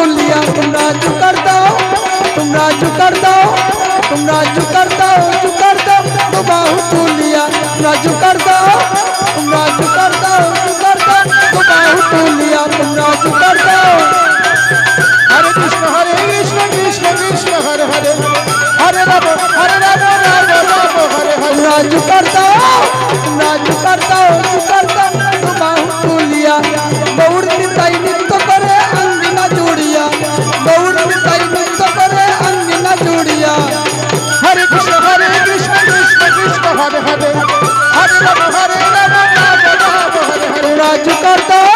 सुन लिया तुम राज कर दो तुम राज कर दो तुम राज कर दो कर दो तो बाहु तू लिया राज कर दो तुम राज कर दो कर दो तो बाहु तू लिया तुम राज कर दो। हरे कृष्ण हरे कृष्ण कृष्ण कृष्ण हरे हरे। हरे राम हरे राम राम राम हरे हरे। राज कर दो হরে কৃষ্ণ কৃষ্ণ কৃষ্ণ হরে হরে। হরে রাম হরে রাম রাম রাম হরে হরে। তোমরা জুকার দাও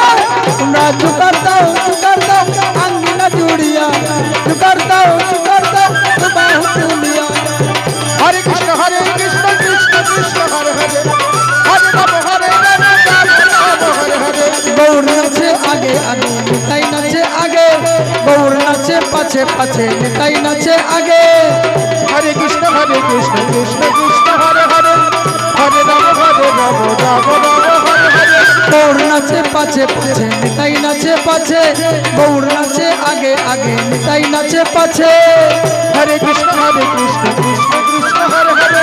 তোমরা জুকার দাও জুকার দাও আঙ্গিনা জুড়িয়া। জুকার দাও জুকার দাও তো বাহু তুলিয়া হরে কৃষ্ণ হরে কৃষ্ণ কৃষ্ণ কৃষ্ণ হরে হরে। হরে রাম হরে রাম রাম রাম হরে হরে। গৌর নাচে আগে আগে নিতাই নাচে আগে। গৌর নাচে পাছে পাছে নিতাই নাচে আগে। গৌর নাচে পাছে পাছে, নিতাই নাচে পাছে। গৌর নাচে আগে আগে, নিতাই নাচে পাছে। হরে কৃষ্ণ হরে কৃষ্ণ কৃষ্ণ কৃষ্ণ, হরে হরে।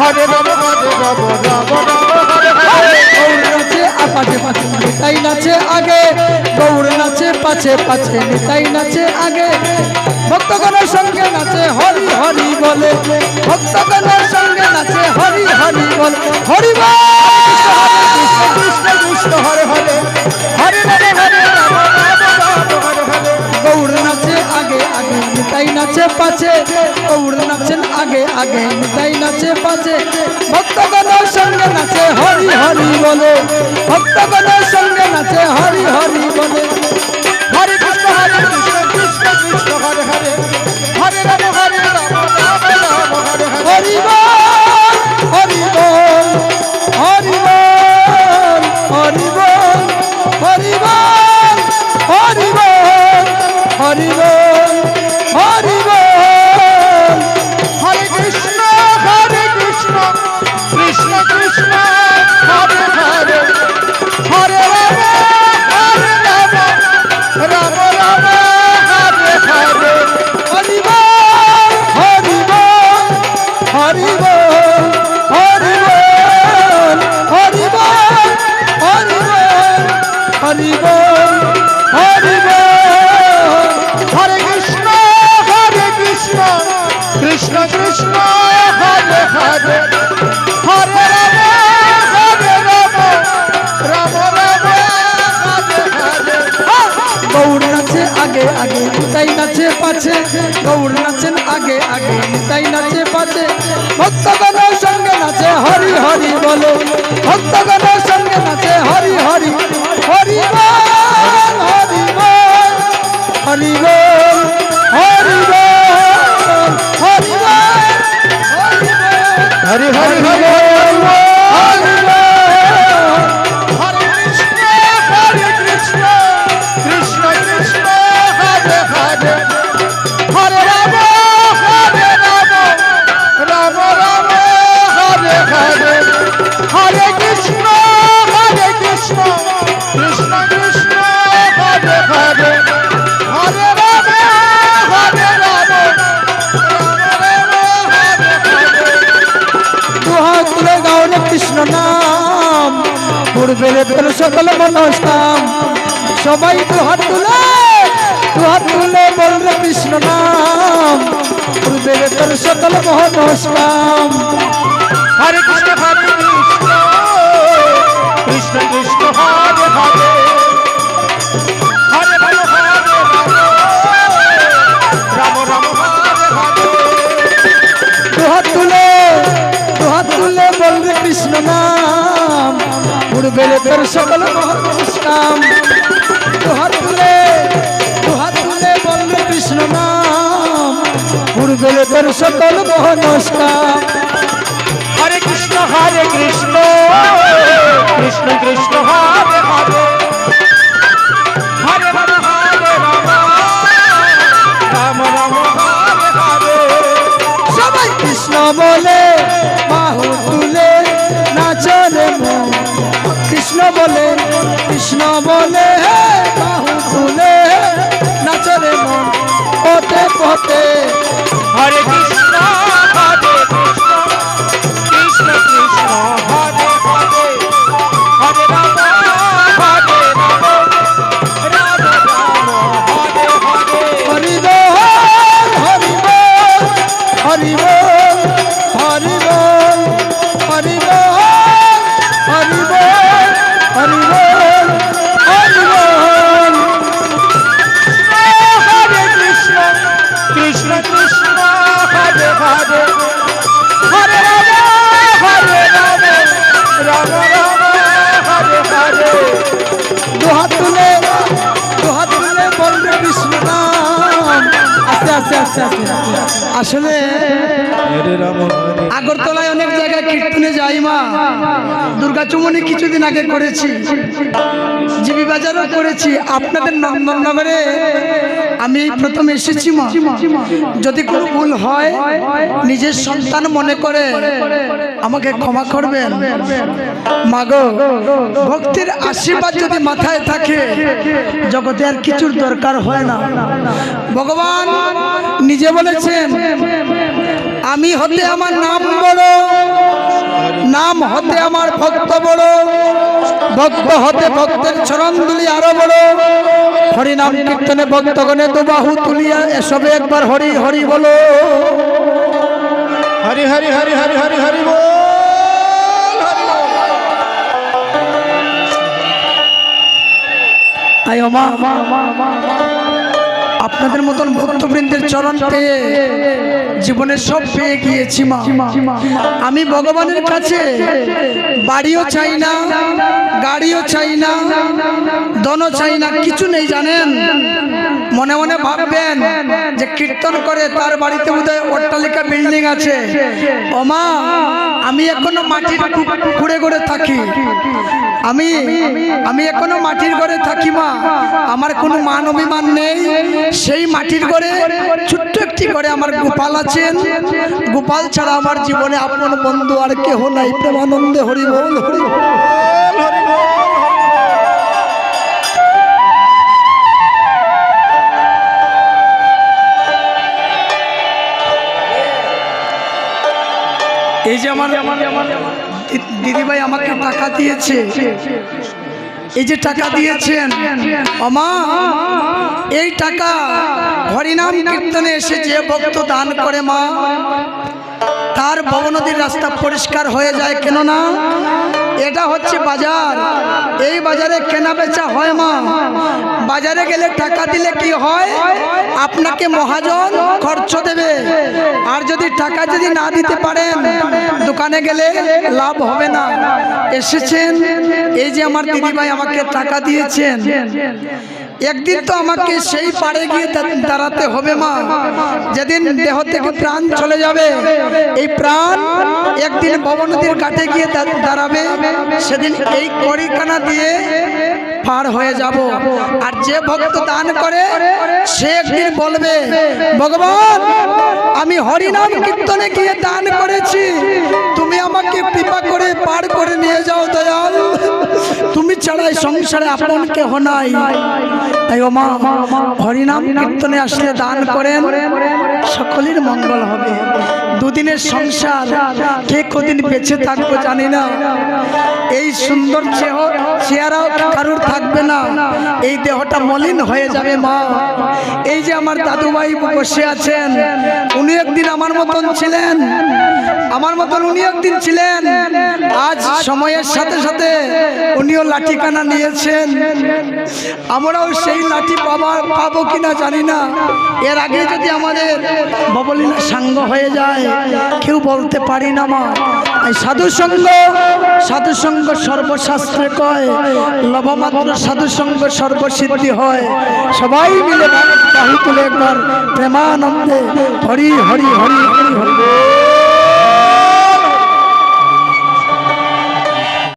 হরে রাম হরে রাম রাম রাম পাচে পাছে নিতাই নাচে আগে। গৌর নাচে পাছে পাছে, নিতাই নাচে আগে। ভক্তগণের সঙ্গে নাচে, হরি হরি বলে। ভক্তগণের সঙ্গে নাচে, হরি হরি বলে। হরি কৃষ্ণ কৃষ্ণ কৃষ্ণ হরে হরে। হরে হরে হরে নিতাই নাচে পাচে গৌর নাচেন আগে আগে, তাই নাচে পাচে। ভক্তগণের সঙ্গে নাচে, হরি হরি বলে। ভক্তগণের সঙ্গে নাচে, হরি হরি বলে। হরি কৃষ্ণ, হরে কৃষ্ণ কৃষ্ণ কৃষ্ণ, হরে হরে। হরে রাম, হরে হরি বল হরি বল হরে কৃষ্ণ হরে কৃষ্ণ। কৃষ্ণ কৃষ্ণ, হরে হরে। হরে রাম হরে রাম রাম রাম হরে হরে। গৌর নাচে আগে আগে, নিতাই নাচে পাছে। ভক্তগণের সঙ্গে নাচে হরি হরি বলে। ভক্তগণের সঙ্গে নাচে হরি হরি। হরি বল হরি বল পূর্বের তোর সকল মনস্কাম। সবাই দু হাত তুলে দু হাত তুলে বলবে কৃষ্ণ নাম। পূর্বের তোর সকল মনস্কাম। হরে কৃষ্ণ হরে কৃষ্ণ কৃষ্ণ কৃষ্ণ হরে হরে। কৃষ্ণ না পূর্বের তোর সকল মনস্কাম দুহাত তুলে দুহাত তুলে বলবে কৃষ্ণ নাম। পূর্বের তোর সকল মনস্কাম হরে কৃষ্ণ হরে কৃষ্ণ। কৃষ্ণ কৃষ্ণ, হরে হরে। রাম রাম, হরে হরে। সবাই কৃষ্ণ বলে হাতে আসলে আগরতলায় অনেক জায়গায় কীর্তনে যাই মা। দুর্গা চুমনি কিছুদিন আগে করেছি। জিবি বাজারও করেছি। আপনাদের নন্দননগরে আমি এই প্রথম এসেছি মা। যদি কোনো ভুল হয়, নিজের সন্তান মনে করে, আমাকে ক্ষমা করবেন। মাগো ভক্তির আশীর্বাদ যদি মাথায় থাকে, জগতে আর কিছুর দরকার হয় না। ভগবান নিজে বলেছেন আমি হতে আমার নাম বড় নাম হতে আমার ভক্ত বড় ভক্ত হতে ভক্তের চরণ দুলি আরও বড়। হরি নাম কীর্তনে ভক্তগণে তো বাহু তুলিয়া এসবে একবার হরি হরি বলো। হরি হরি হরি হরি হরি হরি বল হরি বল। আয় মা আপনাদের মতন ভক্তবৃন্দের চরণ পেয়ে জীবনে সব পেয়ে গিয়েছি মা। আমি ভগবানের কাছে বাড়িও চাই না, গাড়িও চাই না দনও চাই না, কিছু নেই জানেন। মনে মনে ভাববেন যে কীর্তন করে তার বাড়িতে বোধহয় অট্টালিকা বিল্ডিং আছে। ও মা আমি এখনও মাটির ঘুরে ঘুরে থাকি। আমি আমি এখনও মাটির ঘরে থাকি, মা। আমার কোনো মান অভিমান নেই। সেই মাটির ঘরে ছোট্ট একটি ঘরে আমার গোপাল আছেন। গোপাল ছাড়া আমার জীবনে আপন বন্ধু আর কেহ নাই। প্রেমানন্দে হরি বল হরি এই যে আমার দিদিভাই আমাকে টাকা দিয়েছে। এই যে টাকা দিয়েছেন এই টাকা হরিনাম কীর্তনে এসে যে ভক্ত দান করে মা তার ভবনদীর রাস্তা পরিষ্কার হয়ে যায় কেন না এটা হচ্ছে বাজার। এই বাজারে কেনা বেচা হয় মা। বাজারে গেলে টাকা দিলে কি হয়? আপনাকে মহাজন খরচ দেবে। আর যদি টাকা যদি না দিতে পারেন, দোকানে গেলে লাভ হবে না। এসেছেন? এই যে আমার দিদিভাই আমাকে টাকা দিয়েছেন। একদিন তো আমাকে সেই পাড়ে গিয়ে দাঁড়াতে হবে মা। যেদিন দেহ থেকে প্রাণ চলে যাবে এই প্রাণ একদিন ভবনদীর কাটে গিয়ে দাঁড়াবে। সেদিন এই কড়িখানা দিয়ে পার হয়ে যাব। আর যে ভক্ত দান করে, সে একদিন বলবে, ভগবান, আমি হরিনাম কীর্তনে গিয়ে দান করেছি। তুমি আমাকে কৃপা করে পার করে নিয়ে যাও দয়াল। তুমি ছাড়াই সংসারে আপন কেহ নাই। তাই ও মা হরিনাম কীর্তনে আসলে দান করেন, সকলের মঙ্গল হবে। দুদিনের সংসার, কে কদিন বেঁচে থাকব জানি না। এই সুন্দর চেহ, চেহারাও কারুর থাকবে না। এই দেহটা মলিন হয়ে যাবে মা। এই যে আমার দাদুভাই বসে আছেন, উনি একদিন আমার মতন ছিলেন। আমার মতন উনি একদিন ছিলেন। আজ সময়ের সাথে সাথে উনিও লাঠিখানা নিয়েছেন। আমরাও সেই লাঠি পাবা পাবো কিনা জানি না। এর আগে যদি আমাদের ববলীলা সাঙ্গ হয়ে যায়, কেউ বলতে পারি না মা। এই সাধু সঙ্গ সাধু সঙ্গ সর্বশাস্ত্রে কয় লবমাত্র সাধু সঙ্গ সর্বসিদ্ধি হয়। সবাই মিলে বাহু তুলে একবার প্রেমানন্দে হরি হরি হরি হরি হরি।